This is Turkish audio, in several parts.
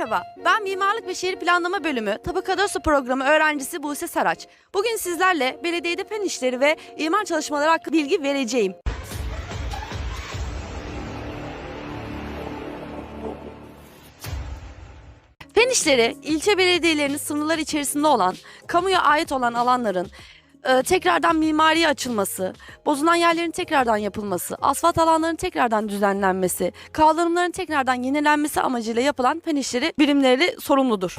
Merhaba, ben Mimarlık ve Şehir Planlama Bölümü Kadastro Programı öğrencisi Buse Saraç. Bugün sizlerle belediyede fen işleri ve imar çalışmaları hakkında bilgi vereceğim. Fen işleri, ilçe belediyelerinin sınırları içerisinde olan, kamuya ait olan alanların e, tekrardan mimariye açılması, bozulan yerlerin tekrardan yapılması, asfalt alanların tekrardan düzenlenmesi, kaldırımların tekrardan yenilenmesi amacıyla yapılan fen işleri birimleri sorumludur.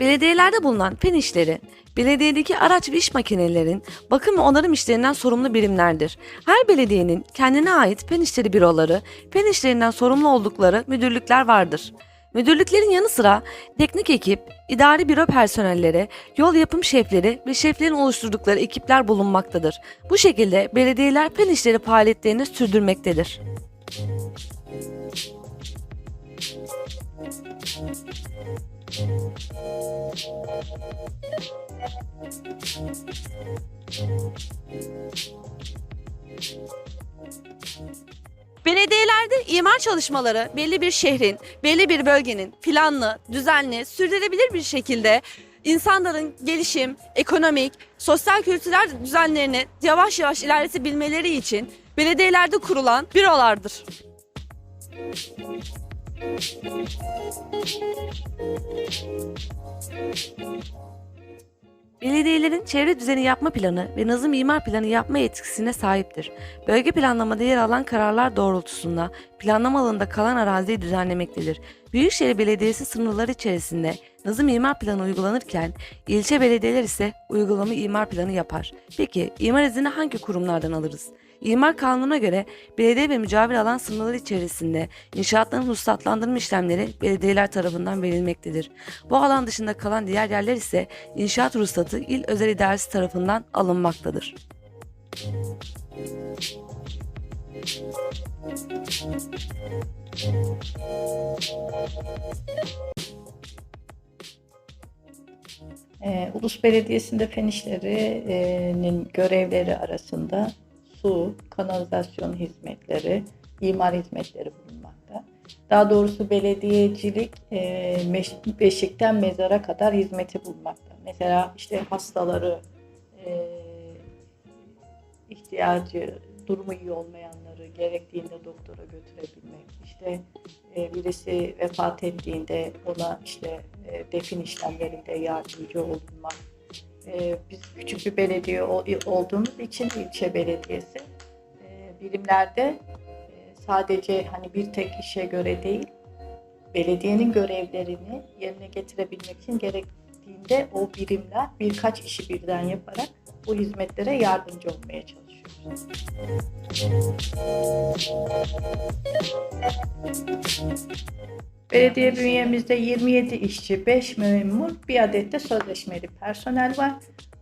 Belediyelerde bulunan fen işleri, belediyedeki araç ve iş makinelerin bakım ve onarım işlerinden sorumlu birimlerdir. Her belediyenin kendine ait fen işleri büroları, fen işlerinden sorumlu oldukları müdürlükler vardır. Müdürlüklerin yanı sıra teknik ekip, idari büro personelleri, yol yapım şefleri ve şeflerin oluşturdukları ekipler bulunmaktadır. Bu şekilde belediyeler fen işleri faaliyetlerini sürdürmektedir. Belediyelerde imar çalışmaları belli bir şehrin, belli bir bölgenin planlı, düzenli, sürdürülebilir bir şekilde insanların gelişim, ekonomik, sosyal kültürel düzenlerini yavaş yavaş ilerletebilmeleri için belediyelerde kurulan bürolardır. Belediyelerin çevre düzeni yapma planı ve nazım imar planı yapma yetkisine sahiptir. Bölge planlamada yer alan kararlar doğrultusunda planlama alanında kalan araziyi düzenlemektedir. Büyükşehir Belediyesi sınırları içerisinde nazım imar planı uygulanırken ilçe belediyeler ise uygulama imar planı yapar. Peki imar izni hangi kurumlardan alırız? İmar kanununa göre belediye ve mücavir alan sınırları içerisinde inşaatların ruhsatlandırma işlemleri belediyeler tarafından verilmektedir. Bu alan dışında kalan diğer yerler ise inşaat ruhsatı il özel idaresi tarafından alınmaktadır. Ee, Ulus Belediyesi'nde fen işlerinin görevleri arasında su, kanalizasyon hizmetleri, imar hizmetleri bulunmakta. Daha doğrusu belediyecilik e, beşikten mezara kadar hizmeti bulunmakta. Mesela işte hastaları, e, ihtiyacı, durumu iyi olmayanları gerektiğinde doktora götürebilmek, işte e, birisi vefat ettiğinde ona işte e, defin işlemlerinde yardımcı olunmak. E, biz küçük bir belediye ol- olduğumuz için ilçe belediyesi e, birimlerde e, sadece hani bir tek işe göre değil, belediyenin görevlerini yerine getirebilmek için gerektiğinde o birimler birkaç işi birden yaparak bu hizmetlere yardımcı olmaya çalışıyoruz. Belediye bünyemizde 27 işçi, 5 memur, bir adet de sözleşmeli personel var.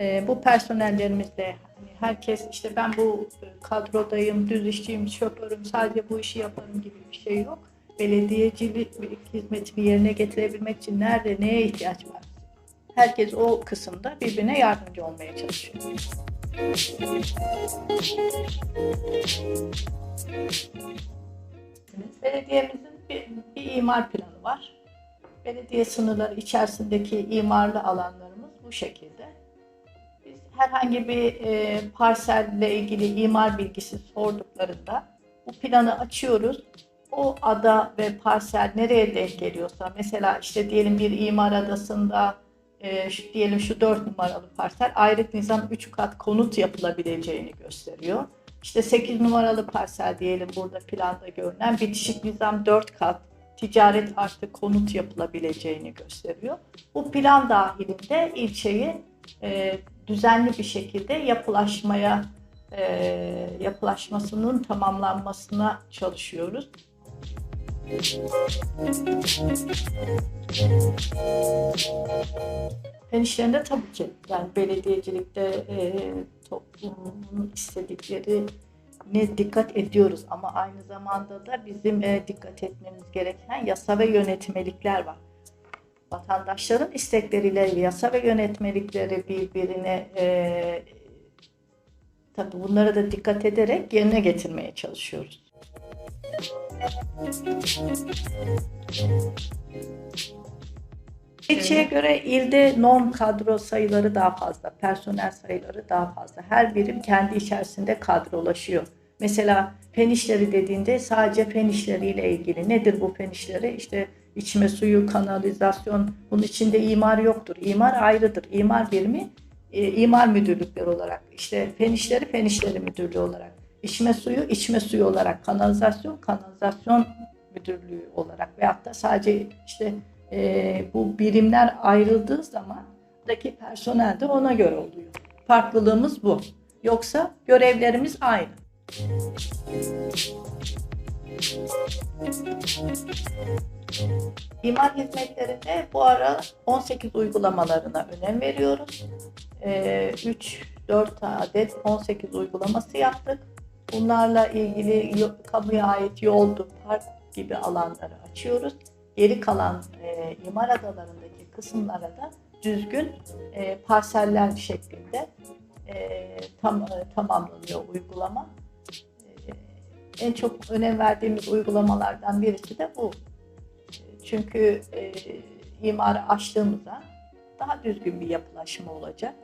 Ee, bu personellerimizde hani herkes işte ben bu kadrodayım, düz işçiyim, şoförüm, sadece bu işi yaparım gibi bir şey yok. Belediyecilik hizmetini yerine getirebilmek için nerede neye ihtiyaç var? Herkes o kısımda birbirine yardımcı olmaya çalışıyor. Belediyemizin bir, bir imar planı var. Belediye sınırları içerisindeki imarlı alanlarımız bu şekilde. Biz herhangi bir e, parselle ilgili imar bilgisi sorduklarında bu planı açıyoruz. O ada ve parsel nereye denk geliyorsa mesela işte diyelim bir imar adasında e, şu, diyelim şu 4 numaralı parsel ayrık nizam 3 kat konut yapılabileceğini gösteriyor. İşte 8 numaralı parsel diyelim burada planda görünen bitişik nizam 4 kat ticaret artı konut yapılabileceğini gösteriyor. Bu plan dahilinde ilçeyi e, düzenli bir şekilde yapılaşmaya e, yapılaşmasının tamamlanmasına çalışıyoruz. Fen işlerinde tabii ki yani belediyecilikte e, toplumun istedikleri ne dikkat ediyoruz ama aynı zamanda da bizim e, dikkat etmemiz gereken yasa ve yönetmelikler var. Vatandaşların istekleriyle yasa ve yönetmelikleri birbirine e, tabii bunlara da dikkat ederek yerine getirmeye çalışıyoruz. İlçeye göre ilde norm kadro sayıları daha fazla, personel sayıları daha fazla. Her birim kendi içerisinde kadrolaşıyor. Mesela fen işleri dediğinde sadece fen işleriyle ilgili. Nedir bu fen işleri? İşte içme suyu, kanalizasyon, bunun içinde imar yoktur. İmar ayrıdır. İmar birimi e, imar müdürlükleri olarak, işte fen işleri, fen işleri müdürlüğü olarak, içme suyu, içme suyu olarak, kanalizasyon, kanalizasyon müdürlüğü olarak veyahut da sadece işte e, bu birimler ayrıldığı zaman daki personel de ona göre oluyor. Farklılığımız bu. Yoksa görevlerimiz aynı. İmar hizmetlerinde bu ara 18 uygulamalarına önem veriyoruz. 3-4 adet 18 uygulaması yaptık. Bunlarla ilgili kamuya ait yoldu, park gibi alanları açıyoruz. Geri kalan e, imar adalarındaki kısımlara da düzgün e, parseller şeklinde e, tam e, tamamlanıyor uygulama. E, en çok önem verdiğimiz uygulamalardan birisi de bu. Çünkü e, imarı açtığımızda daha düzgün bir yapılaşma olacak.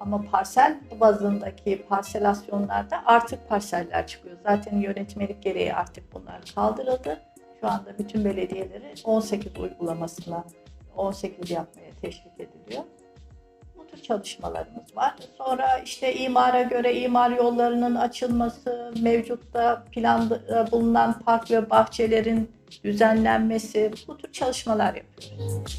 Ama parsel bazındaki parselasyonlarda artık parseller çıkıyor. Zaten yönetmelik gereği artık bunlar kaldırıldı. Şu anda bütün belediyeleri 18 uygulamasına 18 yapmaya teşvik ediliyor. Bu tür çalışmalarımız var. Sonra işte imara göre imar yollarının açılması, mevcutta planda bulunan park ve bahçelerin düzenlenmesi, bu tür çalışmalar yapıyoruz.